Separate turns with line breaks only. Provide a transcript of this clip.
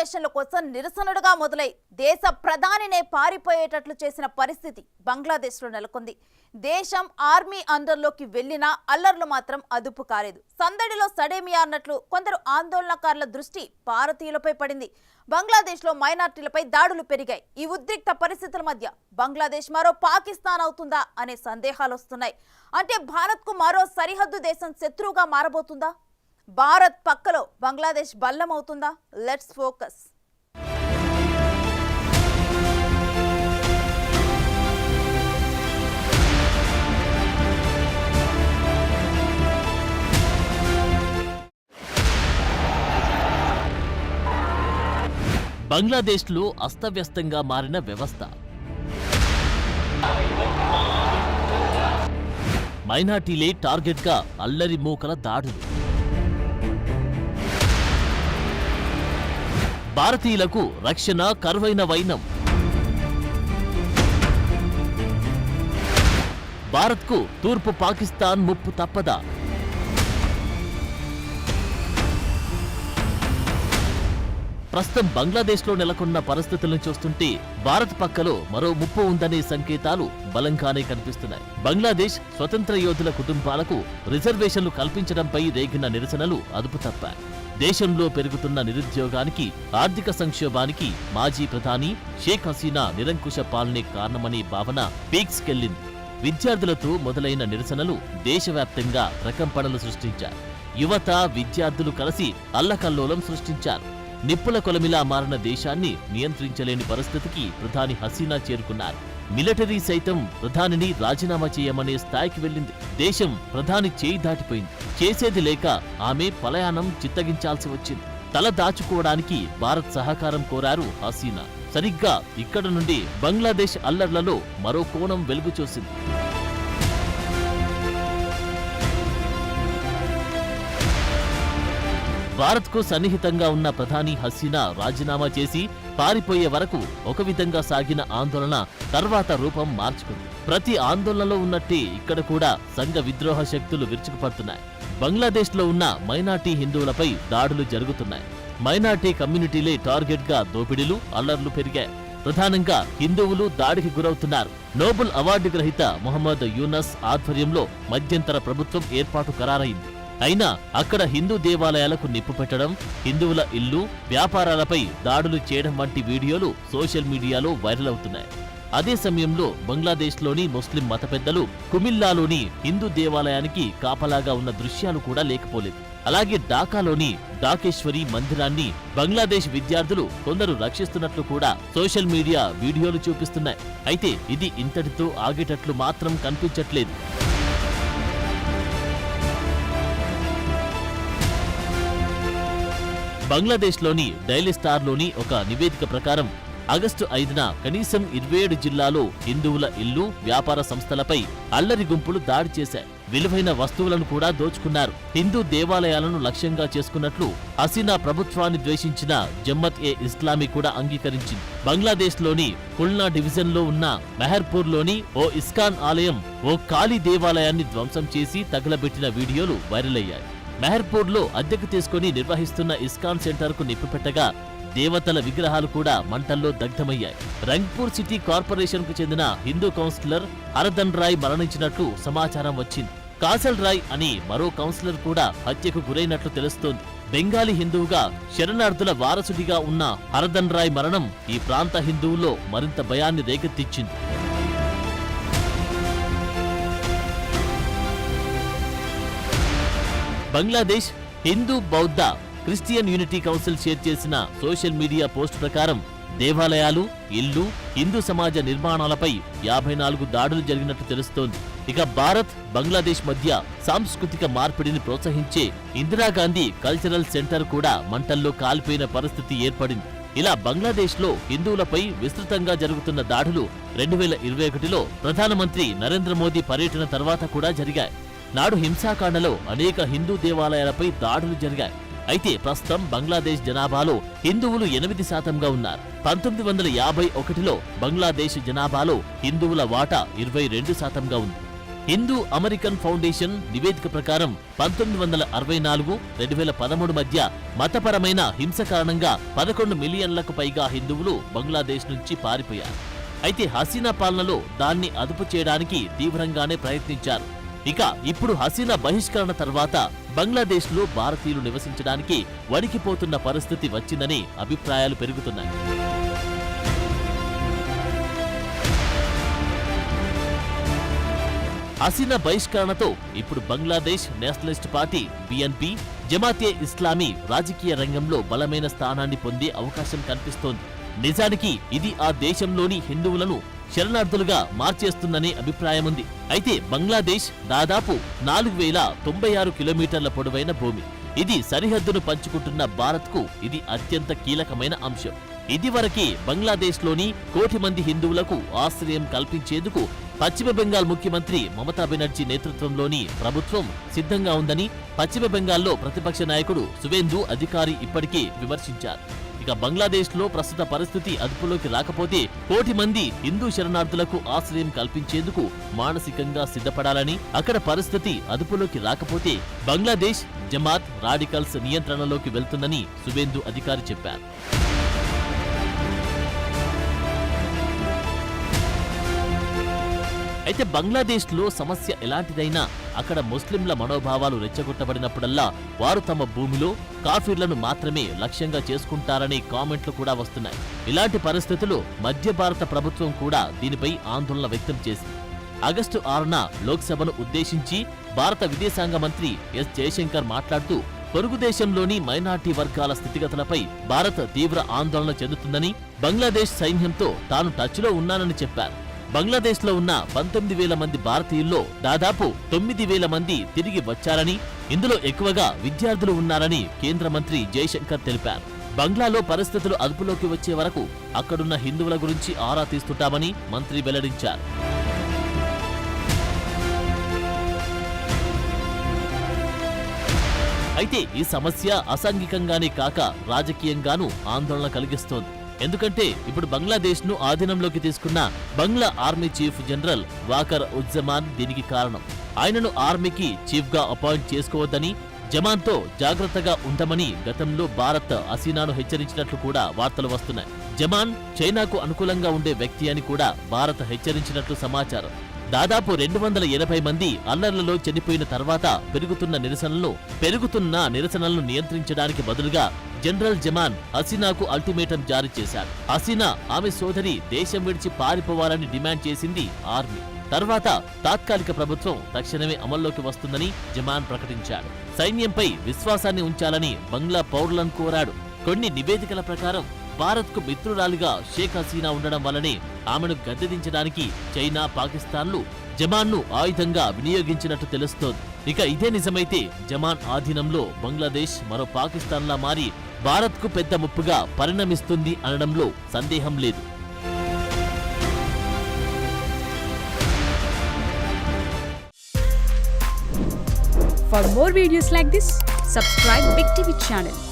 రిజర్వేషన్ల కోసం నిరసనలుగా మొదలై దేశ ప్రధానినే పారిపోయేటట్లు చేసిన పరిస్థితి బంగ్లాదేశ్లో నెలకొంది. దేశం ఆర్మీ అండర్లోకి వెళ్ళినా అల్లర్లు మాత్రం అదుపు కాలేదు. సందడిలో సడేమియా అన్నట్లు కొందరు ఆందోళనకారుల దృష్టి భారతీయులపై పడింది. బంగ్లాదేశ్లో మైనార్టీలపై దాడులు పెరిగాయి. ఈ ఉద్రిక్త పరిస్థితుల మధ్య బంగ్లాదేశ్ మరో పాకిస్తాన్ అవుతుందా అనే సందేహాలు వస్తున్నాయి. అంటే భారత్కు మరో సరిహద్దు దేశం శత్రువుగా మారబోతుందా? భారత్ పక్కలో బంగ్లాదేశ్ బల్లం అవుతుందా లెట్స్ ఫోకస్
బంగ్లాదేశ్లో అస్తవ్యస్తంగా మారిన వ్యవస్థ. మైనార్టీలే టార్గెట్గా అల్లరి మూకల దాడులు. భారతీయులకు రక్షణ కరువైన వైనం. భారత్కు తూర్పు పాకిస్తాన్ ముప్పు తప్పదా? ప్రస్తుతం బంగ్లాదేశ్లో నెలకొన్న పరిస్థితులను చూస్తుంటే భారత్ పక్కలో మరో ముప్పు ఉందనే సంకేతాలు బలంగానే కనిపిస్తున్నాయి. బంగ్లాదేశ్ స్వతంత్ర యోధుల కుటుంబాలకు రిజర్వేషన్లు కల్పించడంపై రేగిన నిరసనలు అదుపు తప్పాయి దేశంలో పెరుగుతున్న నిరుద్యోగానికి ఆర్థిక సంక్షోభానికి మాజీ ప్రధాని షేక్ హసీనా నిరంకుశ పాలనే కారణమనే భావన పీక్స్కెళ్ళింది విద్యార్థులతో మొదలైన నిరసనలు దేశవ్యాప్తంగా ప్రకంపనలు సృష్టించారు యువత విద్యార్థులు కలిసి అల్లకల్లోలం సృష్టించారు. నిప్పుల కొలమిలా మారిన దేశాన్ని నియంత్రించలేని పరిస్థితికి ప్రధాని హసీనా చేరుకున్నారు. మిలిటరీ సైతం ప్రధానిని రాజీనామా చేయమనే స్థాయికి వెళ్ళింది. దేశం ప్రధాని చేయి దాటిపోయింది. చేసేది లేక ఆమె పలయానం చిత్తగించాల్సి వచ్చింది. తల దాచుకోవడానికి భారత్ సహకారం కోరారు హసీనా. సరిగ్గా ఇక్కడ నుండి బంగ్లాదేశ్ అల్లర్లలో మరో కోణం వెలుగుచూసింది భారత్కు సన్నిహితంగా ఉన్న ప్రధాని హసీనా రాజీనామా చేసి పారిపోయే వరకు ఒక విధంగా సాగిన ఆందోళన తర్వాత రూపం మార్చుకుంది. ప్రతి ఆందోళనలో ఉన్నట్టే ఇక్కడ కూడా సంఘ విద్రోహ శక్తులు విరుచుకుపడుతున్నాయి. బంగ్లాదేశ్లో ఉన్న మైనార్టీ హిందువులపై దాడులు జరుగుతున్నాయి. మైనార్టీ కమ్యూనిటీలే టార్గెట్గా దోపిడీలు అల్లర్లు పెరిగాయి. ప్రధానంగా హిందువులు దాడికి గురవుతున్నారు. నోబెల్ అవార్డు గ్రహీత మొహమ్మద్ యూనస్ ఆధ్వర్యంలో మధ్యంతర ప్రభుత్వం ఏర్పాటు ఖరారైంది. అయినా అక్కడ హిందూ దేవాలయాలకు నిప్పు పెట్టడం హిందువుల ఇల్లు వ్యాపారాలపై దాడులు చేయడం వంటి వీడియోలు సోషల్ మీడియాలో వైరల్ అవుతున్నాయి. అదే సమయంలో బంగ్లాదేశ్లోని ముస్లిం మత పెద్దలు కుమిల్లాలోని హిందూ దేవాలయానికి కాపలాగా ఉన్న దృశ్యాలు కూడా లేకపోలేదు. అలాగే ఢాకాలోని డాకేశ్వరి మందిరాన్ని బంగ్లాదేశ్ విద్యార్థులు కొందరు రక్షిస్తున్నట్లు కూడా సోషల్ మీడియా వీడియోలు చూపిస్తున్నాయి. అయితే ఇది ఇంతటితో ఆగేటట్లు మాత్రం కనిపించట్లేదు. బంగ్లాదేశ్లోని డైలీ స్టార్లోని ఒక నివేదిక ప్రకారం ఆగస్టు ఐదున కనీసం ఇరవై ఏడు జిల్లాలో హిందువుల ఇల్లు వ్యాపార సంస్థలపై అల్లరి గుంపులు దాడి చేశాయి. విలువైన వస్తువులను కూడా దోచుకున్నారు. హిందూ దేవాలయాలను లక్ష్యంగా చేసుకున్నట్లు హసీనా ప్రభుత్వాన్ని ద్వేషించిన జమ్మత్ ఏ ఇస్లామీ కూడా అంగీకరించింది. బంగ్లాదేశ్లోని కుల్నా డివిజన్లో ఉన్న మెహర్పూర్లోని ఓ ఇస్కాన్ ఆలయం ఓ కాళీ దేవాలయాన్ని ధ్వంసం చేసి తగలబెట్టిన వీడియోలు వైరల్ అయ్యాయి. మెహర్పూర్లో అద్దెకు తీసుకుని నిర్వహిస్తున్న ఇస్కాన్ సెంటర్కు నిప్పిపెట్టగా దేవతల విగ్రహాలు కూడా మంటల్లో దగ్ధమయ్యాయి. రంగ్పూర్ సిటీ కార్పొరేషన్కు చెందిన హిందూ కౌన్సిలర్ హరదన్ రాయ్ మరణించినట్లు సమాచారం వచ్చింది. కాసల్ రాయ్ అని మరో కౌన్సిలర్ కూడా హత్యకు గురైనట్లు తెలుస్తోంది. బెంగాలీ హిందువుగా శరణార్థుల వారసుడిగా ఉన్న హరదన్ రాయ్ మరణం ఈ ప్రాంత హిందువుల్లో మరింత భయాన్ని రేకెత్తించింది. బంగ్లాదేశ్ హిందూ బౌద్ధ క్రిస్టియన్ యూనిటీ కౌన్సిల్ షేర్ చేసిన సోషల్ మీడియా పోస్ట్ ప్రకారం దేవాలయాలు ఇల్లు హిందూ సమాజ నిర్మాణాలపై యాభై నాలుగు దాడులు జరిగినట్టు తెలుస్తోంది. ఇక భారత్ బంగ్లాదేశ్ మధ్య సాంస్కృతిక మార్పిడిని ప్రోత్సహించే ఇందిరాగాంధీ కల్చరల్ సెంటర్ కూడా మంటల్లో కాలిపోయిన పరిస్థితి ఏర్పడింది. ఇలా బంగ్లాదేశ్లో హిందువులపై విస్తృతంగా జరుగుతున్న దాడులు రెండు వేల ఇరవై ఒకటిలో ప్రధానమంత్రి నరేంద్ర మోదీ పర్యటన తర్వాత కూడా జరిగాయి. నాడు హింసాకాండలో అనేక హిందూ దేవాలయాలపై దాడులు జరిగాయి. అయితే ప్రస్తుతం బంగ్లాదేశ్ జనాభాలో హిందువులు ఎనిమిది శాతంగా ఉన్నారు. పంతొమ్మిది వందల యాభై ఒకటిలో బంగ్లాదేశ్ జనాభాలో హిందువుల వాటా ఇరవై రెండు శాతంగా ఉంది. హిందూ అమెరికన్ ఫౌండేషన్ నివేదిక ప్రకారం పంతొమ్మిది వందల అరవై నాలుగు రెండు వేల పదమూడు మధ్య మతపరమైన హింస కారణంగా పదకొండు మిలియన్లకు పైగా హిందువులు బంగ్లాదేశ్ నుంచి పారిపోయారు. అయితే హసీనా పాలనలో దాన్ని అదుపు చేయడానికి తీవ్రంగానే ప్రయత్నించారు. ఇక ఇప్పుడు హసీనా బహిష్కరణ తర్వాత బంగ్లాదేశ్లో భారతీయులు నివసించడానికి వణికిపోతున్న పరిస్థితి వచ్చిందని అభిప్రాయాలు పెరుగుతున్నాయి. హసీనా బహిష్కరణతో ఇప్పుడు Bangladesh nationalist party BNP Jamaat Islami రాజకీయ రంగంలో బలమైన స్థానాన్ని పొందే అవకాశం కనిపిస్తోంది. నిజానికి ఇది ఆ దేశంలోని హిందువులను శరణార్థులుగా మార్చేస్తుందనే అభిప్రాయం ఉంది అయితే బంగ్లాదేశ్ దాదాపు నాలుగు వేల తొంభై ఆరు కిలోమీటర్ల పొడవైన భూమి. ఇది సరిహద్దును పంచుకుంటున్న భారత్కు ఇది అత్యంత కీలకమైన అంశం. ఇదివరకే బంగ్లాదేశ్లోని కోటి మంది హిందువులకు ఆశ్రయం కల్పించేందుకు పశ్చిమ బెంగాల్ ముఖ్యమంత్రి మమతా బెనర్జీ నేతృత్వంలోని ప్రభుత్వం సిద్ధంగా ఉందని పశ్చిమ బెంగాల్లో ప్రతిపక్ష నాయకుడు సువేందు అధికారి ఇప్పటికే విమర్శించారు. ఇక బంగ్లాదేశ్లో ప్రస్తుత పరిస్థితి అదుపులోకి రాకపోతే కోటి మంది హిందూ శరణార్థులకు ఆశ్రయం కల్పించేందుకు మానసికంగా సిద్ధపడాలని అక్కడ పరిస్థితి అదుపులోకి రాకపోతే బంగ్లాదేశ్ జమాత్ రాడికల్స్ నియంత్రణలోకి వెళ్తుందని సువేందు అధికారి చెప్పారు. అయితే బంగ్లాదేశ్లో సమస్య ఎలాంటిదైనా అక్కడ ముస్లింల మనోభావాలు రెచ్చగొట్టబడినప్పుడల్లా వారు తమ భూమిలో కాఫీర్లను మాత్రమే లక్ష్యంగా చేసుకుంటారనే కామెంట్లు కూడా వస్తున్నాయి. ఇలాంటి పరిస్థితుల్లో మధ్య భారత ప్రభుత్వం కూడా దీనిపై ఆందోళన వ్యక్తం చేసింది. ఆగస్టు ఆరున లోక్సభను ఉద్దేశించి భారత విదేశాంగ మంత్రి ఎస్. జయశంకర్ మాట్లాడుతూ పొరుగు దేశంలోని మైనార్టీ వర్గాల స్థితిగతులపై భారత్ తీవ్ర ఆందోళన చెందుతుందని బంగ్లాదేశ్ సైన్యంతో తాను టచ్లో ఉన్నానని చెప్పారు. బంగ్లాదేశ్లో ఉన్న పంతొమ్మిది వేల మంది భారతీయుల్లో దాదాపు తొమ్మిది వేల మంది తిరిగి వచ్చారని ఇందులో ఎక్కువగా విద్యార్థులు ఉన్నారని కేంద్ర మంత్రి జయశంకర్ తెలిపారు. బంగ్లాలో పరిస్థితులు అదుపులోకి వచ్చే వరకు అక్కడున్న హిందువుల గురించి ఆరా తీస్తుంటామని మంత్రి వెల్లడించారు. అయితే ఈ సమస్య అసాంఘికంగానే కాక రాజకీయంగానూ ఆందోళన కలిగిస్తోంది. ఎందుకంటే ఇప్పుడు బంగ్లాదేశ్ను ఆధీనంలోకి తీసుకున్న Bangla army chief general Waker Uzzaman దీనికి కారణం. ఆయనను ఆర్మీకి చీఫ్గా అపాయింట్ చేసుకోవద్దని జమాన్తో జాగ్రత్తగా ఉండమని గతంలో భారత్ హసీనాను హెచ్చరించినట్లు కూడా వార్తలు వస్తున్నాయి. జమాన్ చైనాకు అనుకూలంగా ఉండే వ్యక్తి అని కూడా భారత్ హెచ్చరించినట్లు సమాచారం. దాదాపు రెండు వందల ఎనభై మంది అల్లర్లలో చనిపోయిన తర్వాత పెరుగుతున్న నిరసనలు పెరుగుతున్న నిరసనలను నియంత్రించడానికి బదులుగా జనరల్ జమాన్ హసీనాకు అల్టిమేటం జారీ చేశారు. హసీనా ఆమె సోదరి దేశం విడిచి పారిపోవాలని డిమాండ్ చేసింది ఆర్మీ. తర్వాత తాత్కాలిక ప్రభుత్వం తక్షణమే అమల్లోకి వస్తుందని జమాన్ ప్రకటించాడు. సైన్యంపై విశ్వాసాన్ని ఉంచాలని బంగ్లా పౌరులను కోరాడు. కొన్ని నివేదికల ప్రకారం భారత్కు మిత్రురాలిగా షేక్ హసీనా ఉండడం వల్లనే ఆమెను గద్దెదించడానికి చైనా పాకిస్తాన్లు జమాన్ను ఆయుధంగా వినియోగించినట్టు తెలుస్తోంది. ఇక ఇదే నిజమైతే జమాన్ ఆధీనంలో బంగ్లాదేశ్ మరో పాకిస్తాన్లా మారి భారత్కు పెద్ద ముప్పుగా పరిణమిస్తుంది అనడంలో సందేహం లేదు.
For more videos like this, subscribe Big TV channel.